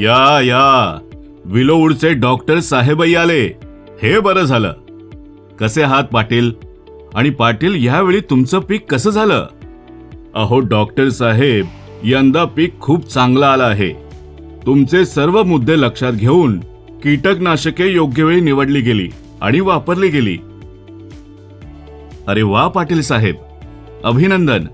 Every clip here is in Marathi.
या या. विलोवूडचे डॉक्टर साहेबही आले. हे बरं झालं. कसे आहात पाटील? आणि पाटील यावेळी तुमचं पीक कसं झालं? अहो डॉक्टर साहेब यंदा पीक खूप चांगलं आलं आहे. तुमचे सर्व मुद्दे लक्षात घेऊन कीटकनाशके योग्य वेळी निवडली गेली आणि वापरली गेली. अरे वा पाटील साहेब. अभिनंदन.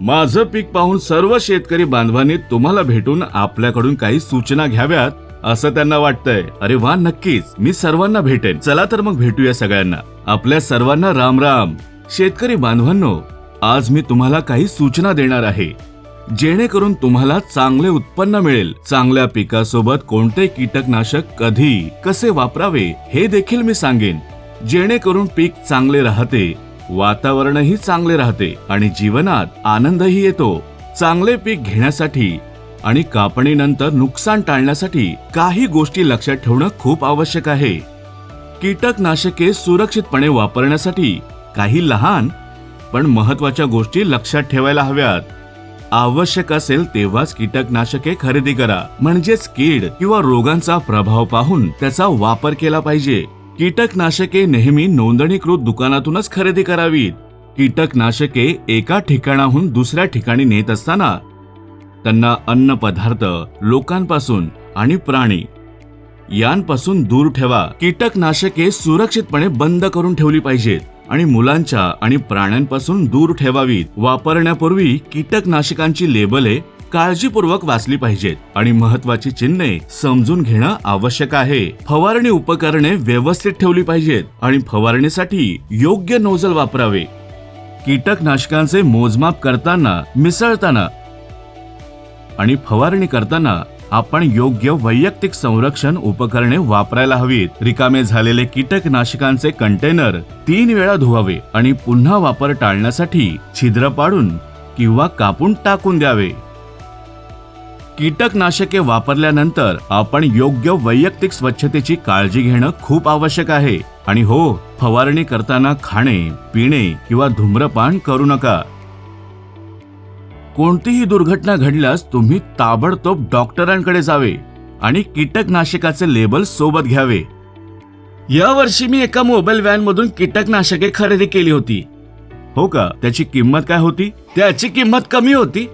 माझं पीक पाहून सर्व शेतकरी बांधवांनी तुम्हाला भेटून आपल्याकडून काही सूचना घ्याव्यात असं त्यांना वाटतंय. अरे वा नक्कीच. मी सर्वांना भेटेन. चला तर मग भेटूया सगळ्यांना. आपल्या सर्वांना राम राम. शेतकरी बांधवांनो आज मी तुम्हाला काही सूचना देणार आहे. जेणेकरून तुम्हाला चांगले उत्पन्न मिळेल. चांगल्या पिकासोबत कोणते कीटकनाशक कधी कसे वापरावे हे देखील मी सांगेन. जेणेकरून पीक चांगले राहते वातावरणही चांगले राहते आणि जीवनात आनंदही येतो. चांगले पीक घेण्यासाठी आणि कापणीनंतर नुकसान टाळण्यासाठी काही गोष्टी लक्षात ठेवणं खूप आवश्यक आहे. कीटकनाशके सुरक्षितपणे वापरण्यासाठी काही लहान पण महत्त्वाच्या गोष्टी लक्षात ठेवायला हव्यात. आवश्यक असेल तेव्हाच कीटकनाशके खरेदी करा. म्हणजेच कीड किंवा रोगांचा प्रभाव पाहून त्याचा वापर केला पाहिजे. कीटकनाशके नेहमी नोंदणीकृत दुकानातूनच खरेदी करावीत. कीटकनाशके एका ठिकाणाहून दुसऱ्या ठिकाणी नेत असताना त्यांना अन्न पदार्थ लोकांपासून आणि प्राणी यांपासून दूर ठेवा. कीटकनाशके सुरक्षितपणे बंद करून ठेवली पाहिजेत आणि मुलांच्या आणि प्राण्यांपासून दूर ठेवावीत. वापरण्यापूर्वी कीटकनाशकांची लेबले काळजीपूर्वक वाचली पाहिजेत आणि महत्वाची चिन्हे समजून घेणं आवश्यक आहे. फवारणी उपकरणे व्यवस्थित ठेवली पाहिजेत आणि फवारणीसाठी योग्य नोझल वापरावे. कीटकनाशकांचे मोजमाप करताना मिसळताना आणि फवारणी करताना आपण योग्य वैयक्तिक संरक्षण उपकरणे वापरायला हवीत. रिकामे झालेले कीटकनाशकांचे कंटेनर तीन वेळा धुवावे आणि पुन्हा वापर टाळण्यासाठी छिद्र पाडून किंवा कापून टाकून द्यावे. कीटकनाशके वापरल्यानंतर आपण योग्य वैयक्तिक स्वच्छतेची काळजी घेणं खूप आवश्यक आहे. आणि हो फवारणी करताना खाणे पिणे किंवा धूम्रपान करू नका. कोणतीही दुर्घटना घडल्यास तुम्ही ताबडतोब डॉक्टरांकडे जावे आणि कीटकनाशकाचे लेबल सोबत घ्यावे. या वर्षी मी एका मोबाईल व्हॅन मधून कीटकनाशके खरेदी केली होती. हो का? त्याची किंमत काय होती? त्याची किंमत कमी होती.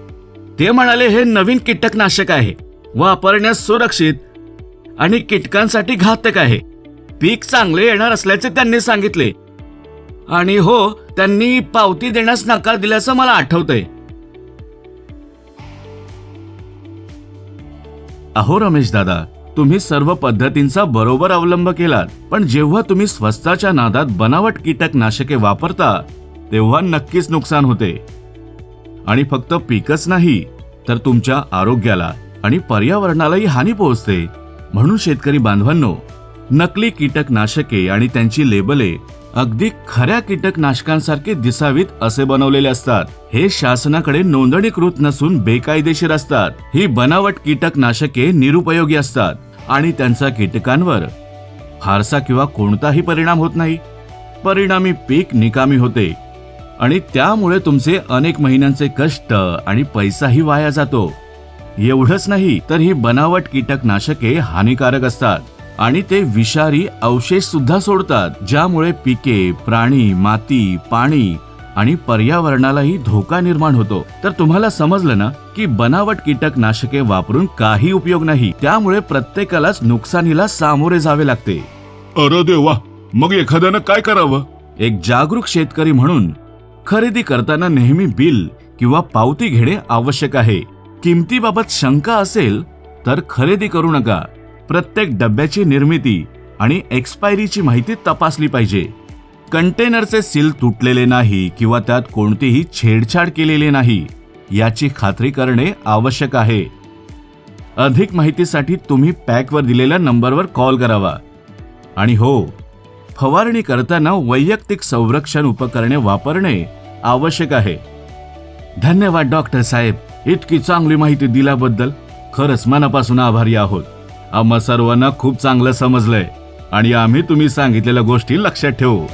ते म्हणाले हे नवीन कीटकनाशक आहे. वापरण्यास सुरक्षित आणि कीटकांसाठी घातक आहे. पीक चांगले येणार असल्याचे त्यांनी सांगितले. आणि हो त्यांनी पावती देण्यास नकार दिल्याचं मला आठवतंय. अहो रमेश दादा तुम्ही सर्व पद्धतींचा बरोबर अवलंब केलात पण जेव्हा तुम्ही स्वस्ताच्या नादात बनावट कीटकनाशके वापरता तेव्हा नक्कीच नुकसान होते. आणि फक्त पीकच नाही तर तुमच्या आरोग्याला आणि पर्यावरणालाही हानी पोहोचते. म्हणून शेतकरी बांधवांनो नकली कीटकनाशके आणि त्यांची लेबले अगदी खऱ्या कीटकनाशकांसारखे दिसावीत असे बनवलेले असतात. हे शासनाकडे नोंदणीकृत नसून बेकायदेशीर असतात. ही बनावट कीटकनाशके निरुपयोगी असतात आणि त्यांचा कीटकांवर फारसा किंवा कोणताही परिणाम होत नाही. परिणामी पीक निकामी होते. आणि त्यामुळे तुमचे अनेक महिन्यांचे कष्ट आणि पैसाही वाया जातो. एवढंच नाही तर ही बनावट कीटकनाशके हानिकारक असतात. आणि ते विषारी अवशेष सुद्धा सोडतात ज्यामुळे पिके प्राणी माती पाणी आणि पर्यावरणालाही धोका निर्माण होतो. तर तुम्हाला समजलं ना की बनावट कीटकनाशके वापरून काही उपयोग नाही. त्यामुळे प्रत्येकालाच नुकसानीला सामोरे जावे लागते. अरे देवा मग एखाद्यानं काय करावं? एक जागरूक शेतकरी म्हणून खरेदी करताना नेहमी बिल किंवा पावती घेणे आवश्यक आहे. किमतीबाबत शंका असेल तर खरेदी करू नका. प्रत्येक डब्याची निर्मिती आणि एक्सपायरीची माहिती तपासली पाहिजे. कंटेनरचे सील तुटलेले नाही किंवा त्यात कोणतीही छेडछाड केलेली नाही याची खात्री करणे आवश्यक आहे. अधिक माहितीसाठी तुम्ही पॅकवर दिलेल्या नंबरवर कॉल करावा. आणि हो फवारणी करताना वैयक्तिक संरक्षण उपकरणे वापरणे आवश्यक आहे. धन्यवाद डॉक्टर साहेब. इतकी चांगली माहिती दिल्याबद्दल खरंच मनापासून आभारी आहोत. आम्हा सर्वांना खूप चांगलं समजलंय आणि आम्ही तुम्ही सांगितलेल्या गोष्टी लक्षात ठेवू.